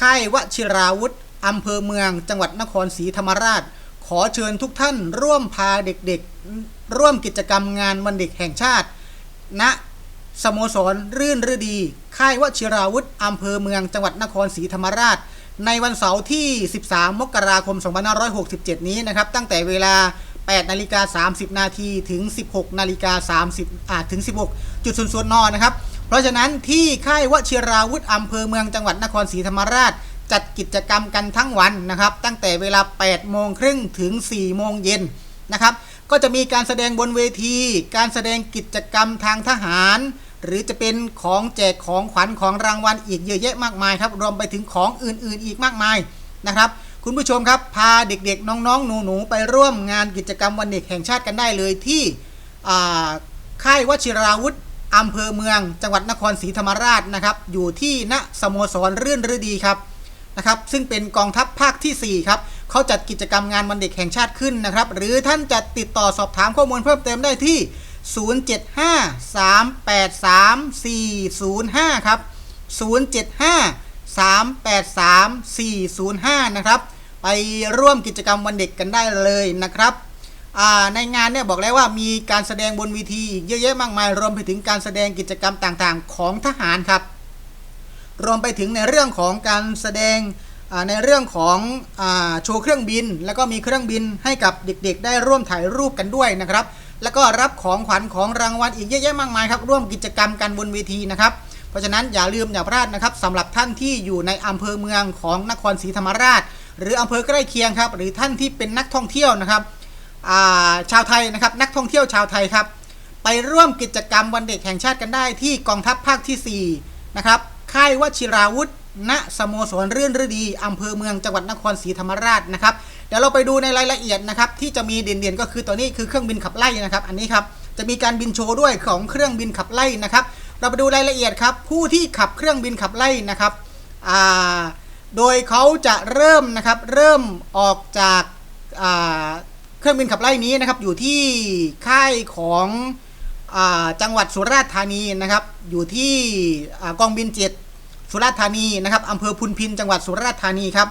ค่ายวชิราวุธอำเภอเมือง จังหวัดนครศรีธรรมราช ขอเชิญทุกท่านร่วมพาเด็กๆ ร่วมกิจกรรมงานวันเด็กแห่งชาติ ณสโมสรรื่นฤดี ค่ายวชิราวุธอำเภอเมืองจังหวัดนครศรีธรรมราช ในวันเสาร์ที่ 13 มกราคม 2567 นี้นะครับ ตั้งแต่เวลา 8 นาฬิกา 30 นาทีถึง 16 นาฬิกา 30อ่าถึง 16จุดศูนย์ศูนย์นนะครับ เพราะฉะนั้นที่ค่ายวชิราวุธอำเภอเมืองจังหวัดนครศรีธรรมราช จัดกิจกรรมกันทั้งวันนะครับ ตั้งแต่เวลา 8 โมงครึ่งถึง 4 โมงเย็นนะครับ ก็จะมีการแสดงบนเวที การแสดงกิจกรรมทางทหาร หรือจะเป็นของแจกของขวัญของรางวัลอีกเยอะแยะมากมายครับ รวมไปถึงของอื่นๆ อีกมากมายนะครับคุณผู้ชมครับพาเด็กๆ น้องๆ หนูๆ ไปร่วมงานกิจกรรมวันเด็กแห่งชาติกันได้เลยที่ค่ายวชิราวุธ อำเภอเมือง จังหวัดนครศรีธรรมราชนะครับ อยู่ที่ณสโมสรรื่นฤดีครับนะครับ ซึ่งเป็นกองทัพภาคที่ 4 ครับเขาจัดกิจกรรมงานวันเด็กแห่งชาติขึ้นนะครับ หรือท่านจะติดต่อสอบถามข้อมูลเพิ่มเติมได้ที่ 075-383-405 ครับ 075-383-405 นะครับ ไปร่วมกิจกรรมวันเด็กกันได้เลยนะครับ ในงานเนี่ยบอกแล้วว่ามีการแสดงบนเวทีอีกเยอะแยะมากมาย รวมไปถึงการแสดงกิจกรรมต่างๆ ของทหารครับ รวมไปถึงในเรื่องของการแสดงในเรื่องของอโชว์เครื่องบิน แล้วก็มีเครื่องบินให้กับเด็กๆ ได้ร่วมถ่ายรูปกันด้วยนะครับ แล้วก็รับของขวัญของรางวัลอีกเยอะแยะมากมายครับร่วมกิจกรรมกันบนเวทีนะครับเพราะฉะนั้นอย่าลืมอย่าพลาดนะครับสำหรับท่านที่อยู่ในอำเภอเมืองของนครศรีธรรมราช หรืออำเภอใกล้เคียงครับ หรือท่านที่เป็นนักท่องเที่ยวนะครับ ชาวไทยนะครับนักท่องเที่ยวชาวไทยครับ ไปร่วมกิจกรรมวันเด็กแห่งชาติกันได้ที่กองทัพภาคที่4นะครับค่ายวชิราวุธณสโมสรเรื่นฤดีอำเภอเมืองจังหวัดนครศรีธรรมราชนะครับเดี๋ยวเราไปดูในรายละเอียดนะครับที่จะมีเด่นๆก็คือตัวนี้คือเครื่องบินขับไล่นะครับ อันนี้ครับจะมีการบินโชว์ด้วยของเครื่องบินขับไล่นะครับ เราไปดูรายละเอียดครับ ผู้ที่ขับเครื่องบินขับไล่นะครับโดยเขาจะเริ่มนะครับเริ่มออกจาก เครื่องบินขับไล่นี้นะครับอยู่ที่ค่ายของอจังหวัดสุราษฎร์ธานีนะครับ อยู่ที่กองบินเจ็ดสุราษฎร์ธานีนะครับอำเภอพุนพินจังหวัดสุราษฎร์ธานีครับ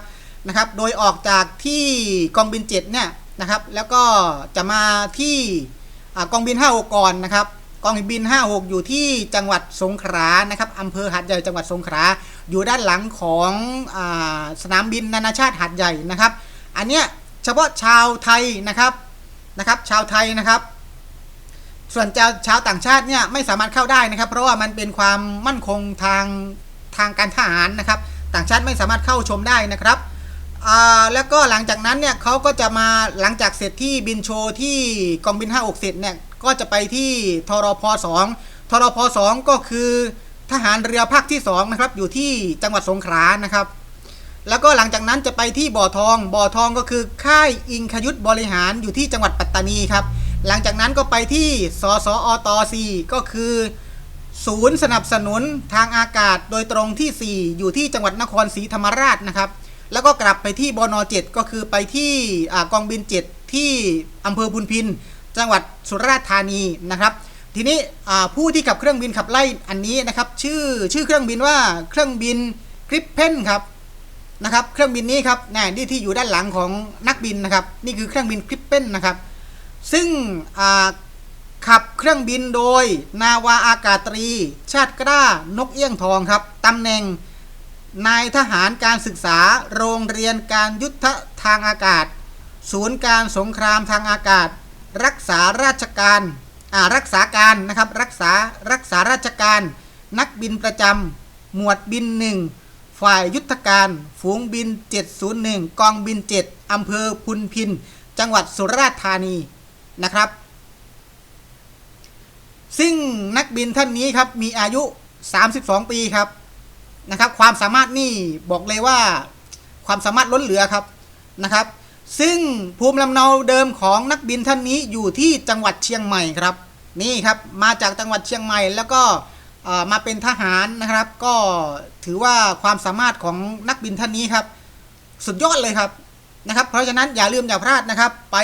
นะครับ โดยออกจากที่กองบินเจ็ดเนี่ยนะครับแล้วก็จะมาที่กองบิน5 6ก่อนนะครับกองบิน 5 6 อยู่ที่จังหวัดสงขลานะครับอำเภอหาดใหญ่จังหวัดสงขลาอยู่ด้านหลังของอสนามบินนานาชาติหาดใหญ่นะครับ อันเนี้ย เฉพาะชาวไทยนะครับนะครับ ชาวไทยนะครับ ส่วนชาวชาวต่างชาติเนี่ยไม่สามารถเข้าได้นะครับ เพราะว่ามันเป็นความมั่นคงทางทางการทหารนะครับ ต่างชาติไม่สามารถเข้าชมได้นะครับแล้วก็หลังจากนั้นเนี่ยเขาก็จะมาหลังจากเสร็จที่บินโชว์ที่กองบิน 56 เสร็จเนี่ยก็จะไปที่ทรพ2ทรพ2ก็คือทหารเรือภาคที่2นะครับอยู่ที่จังหวัดสงขลานะครับ แล้วก็หลังจากนั้นจะไปที่บ่อทอง บ่อทองก็คือค่ายอิงคยุทธบริหารอยู่ที่จังหวัดปัตตานีครับ หลังจากนั้นก็ไปที่สสอต4ก็คือ ศูนย์สนับสนุนทางอากาศโดยตรงที่ 4 อยู่ที่จังหวัดนครศรีธรรมราชนะครับ แล้วก็กลับไปที่บน7ก็คือไปที่กองบิน7ที่อำเภอพุนพิน จังหวัดสุราษฎร์ธานีนะครับ ทีนี้ผู้ที่ขับเครื่องบินขับไล่อันนี้นะครับ ชื่อชื่อเครื่องบินว่าเครื่องบินกริปเพนครับ นะครับเครื่องบินนี้ครับนี่นี่ที่อยู่ด้านหลังของนักบินนะครับ นี่คือเครื่องบินคลิปเป้นนะครับ ซึ่งขับเครื่องบินโดยนาวาอากาศตรี ชาติกล้านกเอี้ยงทองครับตำแหน่งนายทหารการศึกษาโรงเรียนการยุทธทางอากาศ ศูนย์การสงครามทางอากาศ รักษาราชการอ่ารักษาการนะครับรักษารักษาราชการ นักบินประจำหมวดบินหนึ่ง ฝ่ายยุทธการ ฝูงบิน 701 กองบิน 7 อำเภอพุนพิน จังหวัดสุราษฎร์ธานีนะครับ ซึ่งนักบินท่านนี้ครับมีอายุ 32 ปีครับนะครับความสามารถนี่บอกเลยว่าความสามารถล้นเหลือครับนะครับ ซึ่งภูมิลำเนาเดิมของนักบินท่านนี้อยู่ที่จังหวัดเชียงใหม่ครับ นี่ครับมาจากจังหวัดเชียงใหม่แล้วก็ มาเป็นทหารนะครับ ก็ถือว่าความสามารถของนักบินท่านนี้ครับ สุดยอดเลยครับนะครับ เพราะฉะนั้นอย่าลืมอย่าพลาดนะครับ ไป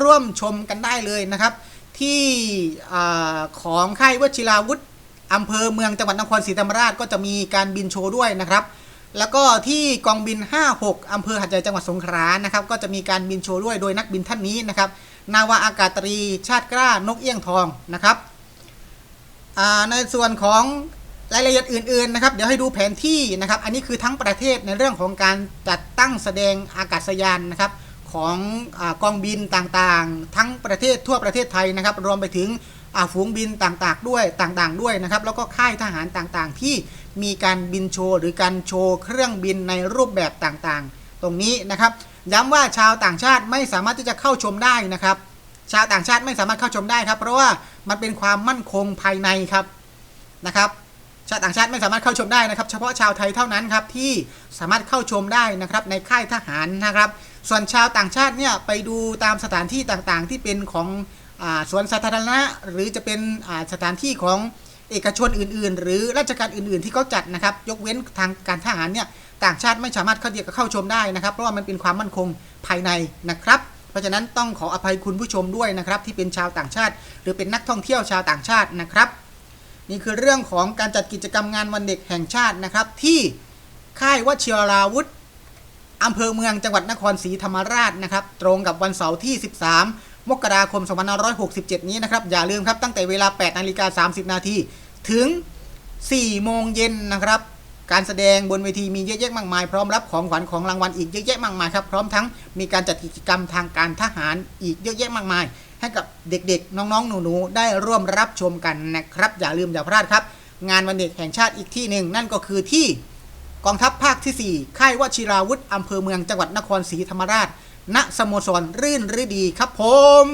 ร่วมชมกันได้เลยนะครับ ที่ของค่ายวชิราวุธอำเภอเมืองจังหวัดนครศรีธรรมราชก็จะมีการบินโชว์ด้วยนะครับ แล้วก็ที่กองบิน 56อำเภอหัดใหญ่จังหวัดสงขลานะครับ ก็จะมีการบินโชว์ด้วยโดยนักบินท่านนี้นะครับ นาวาอากาศตรีชาติกล้านกเอี้ยงทองนะครับ ในส่วนของรายละเอียดอื่นๆนะครับ เดี๋ยวให้ดูแผนที่นะครับ อันนี้คือทั้งประเทศในเรื่องของการจัดตั้งแสดงอากาศยานนะครับของอกองบินต่างๆ ทั้งประเทศทั่วประเทศไทยนะครับ รวมไปถึงฝูงบินต่างๆด้วยต่างๆด้วยนะครับ แล้วก็ค่ายทหารต่างๆ ที่มีการบินโชว์หรือการโชว์เครื่องบินในรูปแบบต่างๆ ตรงนี้นะครับ ย้ำว่าชาวต่างชาติไม่สามารถที่จะเข้าชมได้นะครับ ชาวต่างชาติไม่สามารถเข้าชมได้ครับ เพราะว่า มันเป็นความมั่นคงภายในครับนะครับชาวต่างชาติไม่สามารถเข้าชมได้นะครับ เฉพาะชาวไทยเท่านั้นครับที่สามารถเข้าชมได้นะครับในค่ายทหารนะครับ ส่วนชาวต่างชาติเนี่ยไปดูตามสถานที่ต่างๆ ที่เป็นของอาสวนสาธารณะ หรือจะเป็นอ่าสถานที่ของเอกชนอื่น ๆ หรือราชการอื่น ๆ ที่เขาจัดนะครับ ยกเว้นทางการทหารเนี่ยต่างชาติไม่สามารถเข้าเดียกเข้าชมได้นะครับ เพราะว่ามันเป็นความมั่นคงภายในนะครับ เพราะฉะนั้นต้องขออภัยคุณผู้ชมด้วยนะครับที่เป็นชาวต่างชาติ หรือเป็นนักท่องเที่ยวชาวต่างชาตินะครับ นี่คือเรื่องของการจัดกิจกรรมงานวันเด็กแห่งชาตินะครับ ที่ค่ายวชิราวุธอำเภอเมืองจังหวัดนครศรีธรรมราชนะครับ ตรงกับวันเสาร์ที่ 13 มกราคม 2567 นี้นะครับ อย่าลืมครับตั้งแต่เวลา 8 นาฬิกา 30 นาทีถึง 4 โมงเย็นนะครับ การแสดงบนเวทีมีเยอะแยะมากมาย พร้อมรับของขวัญของรางวัลอีกเยอะแยะมากมายครับ พร้อมทั้งมีการจัดกิจกรรมทางการทหารอีกเยอะแยะมากมาย ให้กับเด็กๆ น้องๆ หนูๆ ได้ร่วมรับชมกันนะครับ อย่าลืมอย่าพลาดครับ งานวันเด็กแห่งชาติอีกที่หนึ่งนั่นก็คือที่กองทัพภาคที่ 4 ค่ายวชิราวุธอำเภอเมืองจังหวัดนครศรีธรรมราช ณ สโมสรรื่นฤดีครับผม